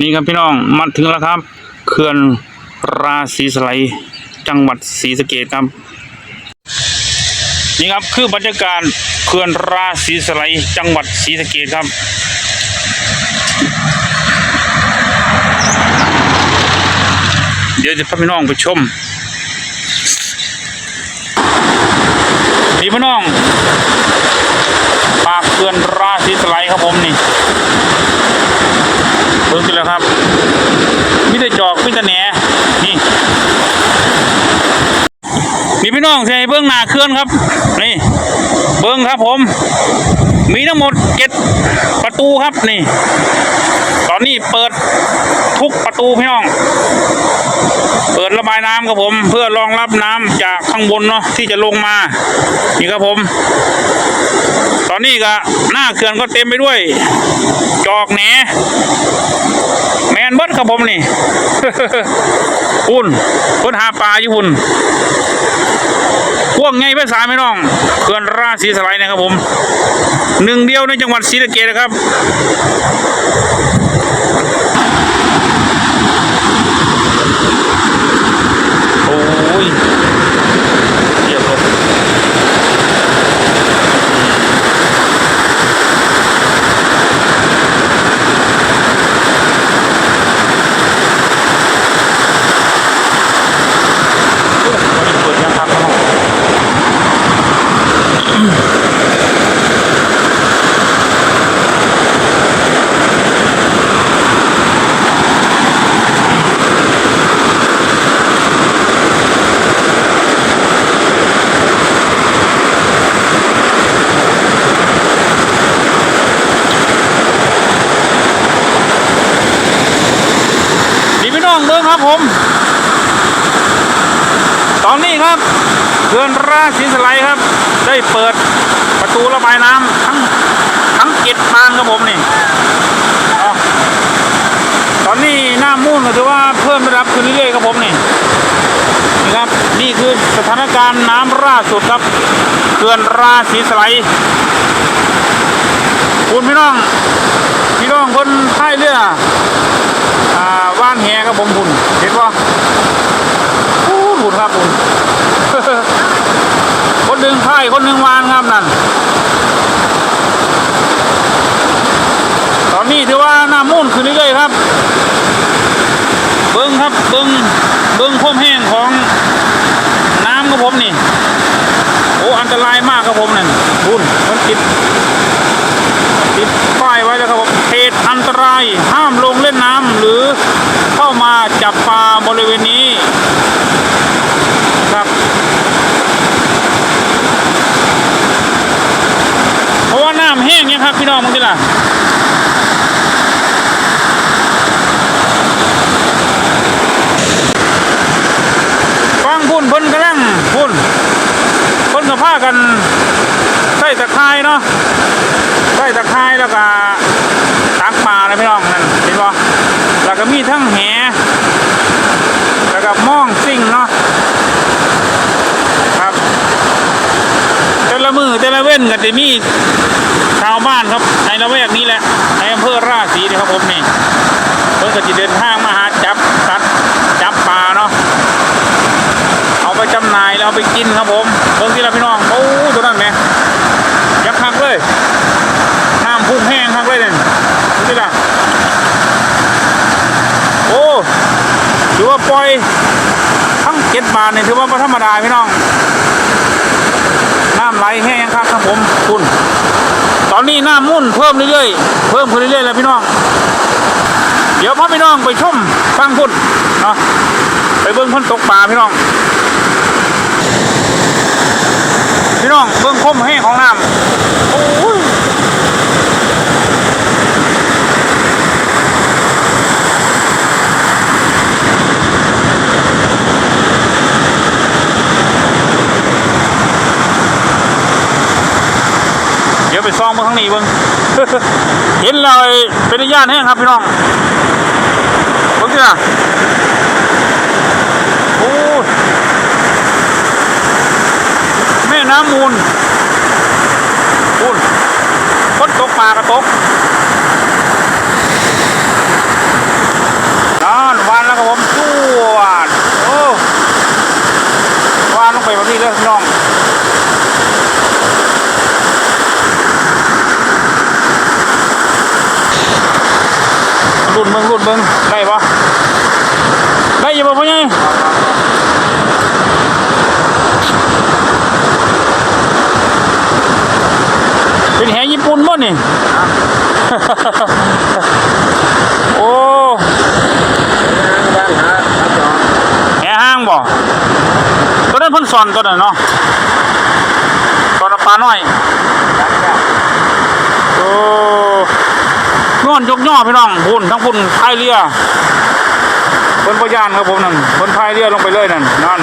นี่ครับพี่น้องมาถึงแล้วครับเขื่อนราศีสไลจังหวัดศรีสะเกษครับ นี่ครับคือบรรยากาศเขื่อนราศีสไลจังหวัดศรีสะเกษครับเดี๋ยวจะพาพี่น้องไปชมนี่พี่น้องปากเขื่อนราศีสไลครับผมนี่ งกันแล้วครับมีแต่จอกมีแต่แหนนี่มีพี่น้องใช่เบื้องหน้าเคลื่อนครับ นี่ เบิ้องครับผม มีทั้งหมดเจ็ดประตูครับนี่ ตอนนี้เปิดทุกประตูพี่น้อง เปิดระบายน้ำครับผม เพื่อรองรับน้ำจากข้างบนเนาะที่จะลงมา นี่ครับผม ตอนนี้ก็หน้าเขื่อนก็เต็มไปด้วย จอกแหน นเบิดครับผมนี่ อุ่นคนหาปลาอยู่อุ่นพวกไงภาษาไม่น้องเขื่อนราศีสไลด์นะครับผม หนึ่งเดียวในจังหวัดศรีสะเกษนะครับโอ้ยเยี่ยมเลยวันนี้เปิดยังครับข้างนอกนี่พี่น้องเบิ้ง ครับผม ตอนนี้ครับเขื่อนราศีสไลยครับ ได้เปิดประตูระบายน้ำทั้งทั้งเจ็ดทางครับผมนี่ตอนนี้น้ำมูลก็ถือว่าเพิ่มระดับขึ้นเรื่อยๆครับผมนี่นี่ครับนี่คือสถานการณ์น้ำล่าสุดครับเขื่อนราศีสไลยคุณพี่น้องพี่น้องคนพายเรืออ่าว่านแหครับผมคุณเห็นป่ะ อู้หูครับผม คนหนึ่งไข่คนหนึ่งวางครับนั่น ตอนนี้ถือว่าน้ำมุ่นขึ้นเรื่อยๆครับ เบิ้งครับเบิ้งเบิ้งความแห้งของน้ำครับผมนี่ โอ้อันตรายมากครับผมนั่นคุณมันติดติดป้ายไว้แล้วครับผมเขตอันตรายห้ามลงเล่นน้ำหรือเข้ามาจับปลาบริเวณนี้ครับเพราะว่าน้ำแห้งเนี่ยครับพี่น้องมึงดิล่ะ ฟังพุ่นเพิ่นกำลังพุ่นเพิ่นกับผ้ากันใส่ตะไคร้เนาะใส่ตะไคร้แล้วก็ตักปลานะพี่น้องนั่นเห็นป่แล้วก็มีทั้งแห แล้วก็มองซิ่งเนาะ ครับแต่ ละมือแต่ละเว้นก็จะมีชาวบ้านครับในละแวกนี้แหละในอำเภอราศีนี่ครับผมนี่เพิ่งจะเดินทางมาหาจับสัตว์จับปลาเนาะเอาไปจำหน่ายแล้วเอาไปกินครับผมเพิ่งที่เราพี่น้องโอ้ตัวนั้นไหมยักษ์หักเลยห้ามพุ่งแห้งหักเลยเนี่ยนี่ล่ะโอ้ถือว่าปล่อยทั้งเจ็ดบาทเนี่ยถือว่าธรรมดาพี่น้อง น้ำไหลแห้งครับครับผมคุณ ตอ นี้น้ำมุ่นเพิ่มเรื่อยๆ เพิ่มขึ้นเรื่อยๆแล้วพี่น้อง เดี๋ยวพ่อพี่น้องไปชมฟังพุ่นเนาะ ไปเบิ้งพ่นตกปลาพี่น้อง พี่น้องเบิ้งคมแห้งของน้ำโอ้ย เดี๋ยวไปซองมาทาง นี่เบิ้งเห็นเลยเป็นญาติแห้งครับพี่น้องเบิ้งเถอะโอ้แม่น้ำมูลคุณคนตกปลากระตก รุ่น เบิ่งรุ่นเบิ่งได้ปะได้อยังบ่พ่อใหญ่เป็นแหญี่ปุ่นบ่นี่โอ้บ้านหาครับจอแหห้างบ่ตัวนั้นเพิ่นสอนตัวนั้นเนาะสอนปลาน้อยจับจับโอ้ นอนยกย่อพี่น้องพุ่นทั้งพุ่นพายเรือพ่นพยานครับผมนั่นพ่นพายเรือลงไปเลยนั่นนั่น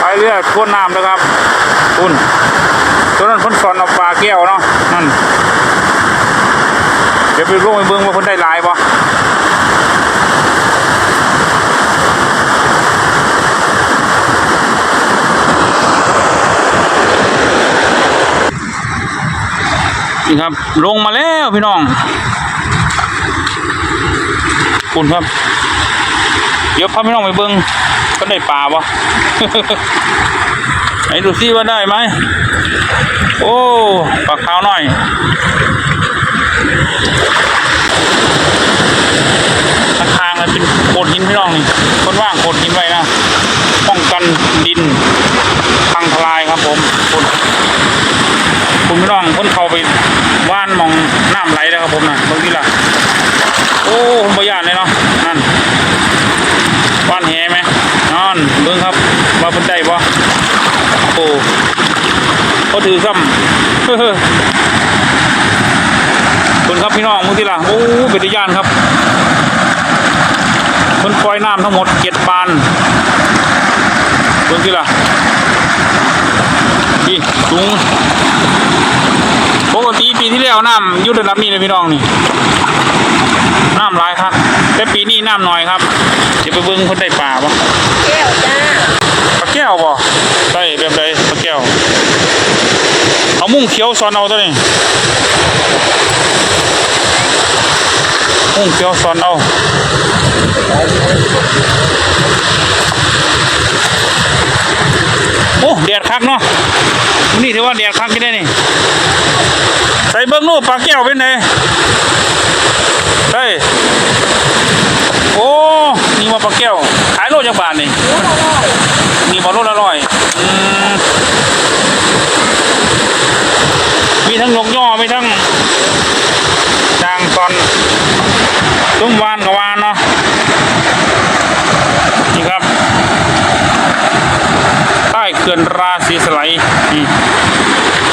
พายเรือทวนน้ำนะครับพุ่นตัวนั้นพุ่นสอนเอาปลาแก้วเนาะนั่นเดี๋ยวไปลงไปเบิ้งว่าเพิ่นได้หลายบ่ นี่ครับ ลงมาแล้วพี่น้องคุณครับ เดี๋ยวพาพี่น้องไปเบิ่งก็ได้ปลาบ่ไหนดูซิว่าได้ไหม โอ้ปลาขาวหน่อยข้างมันเป็นโขดหินพี่น้องนี่คนว่างโขดหินไว้นะ ป้องกันดินพังทลายครับผมคุณคุณพี่น้องคนเข้าไปว่านมอง น้ำไหลแล้วครับผมนะบางทีล่ะโอ้ผมประหยัดเลยเนาะนั่นว่านแหไหมนอนเบิ่งครับว่าเพิ่นได้บ่โอ้เขาถือซ้ำเฮ้อเพิ่นครับพี่น้องมึงทีล่ะโอ้เป็นยานครับเพิ่นปล่อยน้ำทั้งหมดเจ็ดปานเบิ่งที่ล่ะนี่สูงปกติปี ที่แล้วน้ำอยู่ระดับนี้เลยพี่น้องนี่น้ำหลายครับแต่ปีนี้น้ำน้อยครับเดี๋ยวไปเบิ่งเพิ่นได้ปลาบ่แก้วจ้าปลาแก้วบ่ได้แบบใดปลาแก้วเอามุ้งเขียวสอนเอาตัวนี้มุ้งเขียวสอนเอา โอ้แดดคักเนาะนี่ถือว่าแดดคักกี่ได้นี่ ใส่เบิ้งนู่น ปลาแก้วเป็นไงเฮ้ยโอ้นี่มาปลาแก้วขายโลจักบาทนี่รู้อร่อยมีบอลโลละร้อยมีทั้งนกย่อมีทั้งจางตอนตุ้มวานกับวานเนาะนี่ครับใต้เขื่อนราศีสไลด์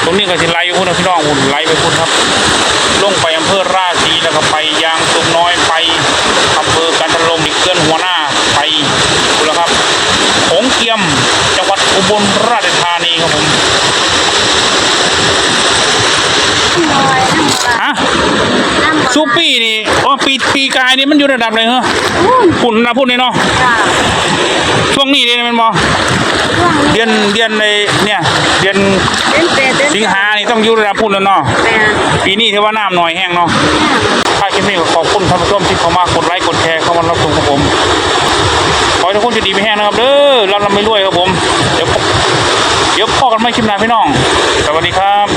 ตรงนี้ก็สิไหลไปพุ่นนะพี่น้องหุ่นไหลไปพุ่นครับ ลงไปอำเภอราศีแล้วก็ไปยางตุมน้อยไปอำเภอกันทลมอีกเกินหัวหน้าไปดูแล้วครับโขงเกียมจังหวัดอุบลราชธานีครับผมน้อยน้ำปลาฮะน้ำปลาซูปี้นี่อ๋อปีปีกายนี่มันอยู่ระดับไหนเหรออุ้ยพุ่นนะพุ่นนี่เนาะจ้าช่วงนี้นี่มันบอช่วงนี้ เดือนเดือนในเนี่ยเดือนเป็นเป็ดเป็นสิงหานี่ต้องอยู่ระดับพุ่นแล้วเนาะแม่ปีนี้ถือว่าน้ำหน่อยแห้งเนาะถ้าคลิปนี้ก็ขอบคุณท่านผู้ชมที่เข้ามากดไลค์กดแชร์เข้ามารับชมครับผมขอให้ทุกคนจะดีไม่แห้งนะครับเด้อรับรับไม่รวยครับผมเดี๋ยวพบเดี๋ยวพอกันไม่คลิปหน้าพี่น้อง สวัสดีครับ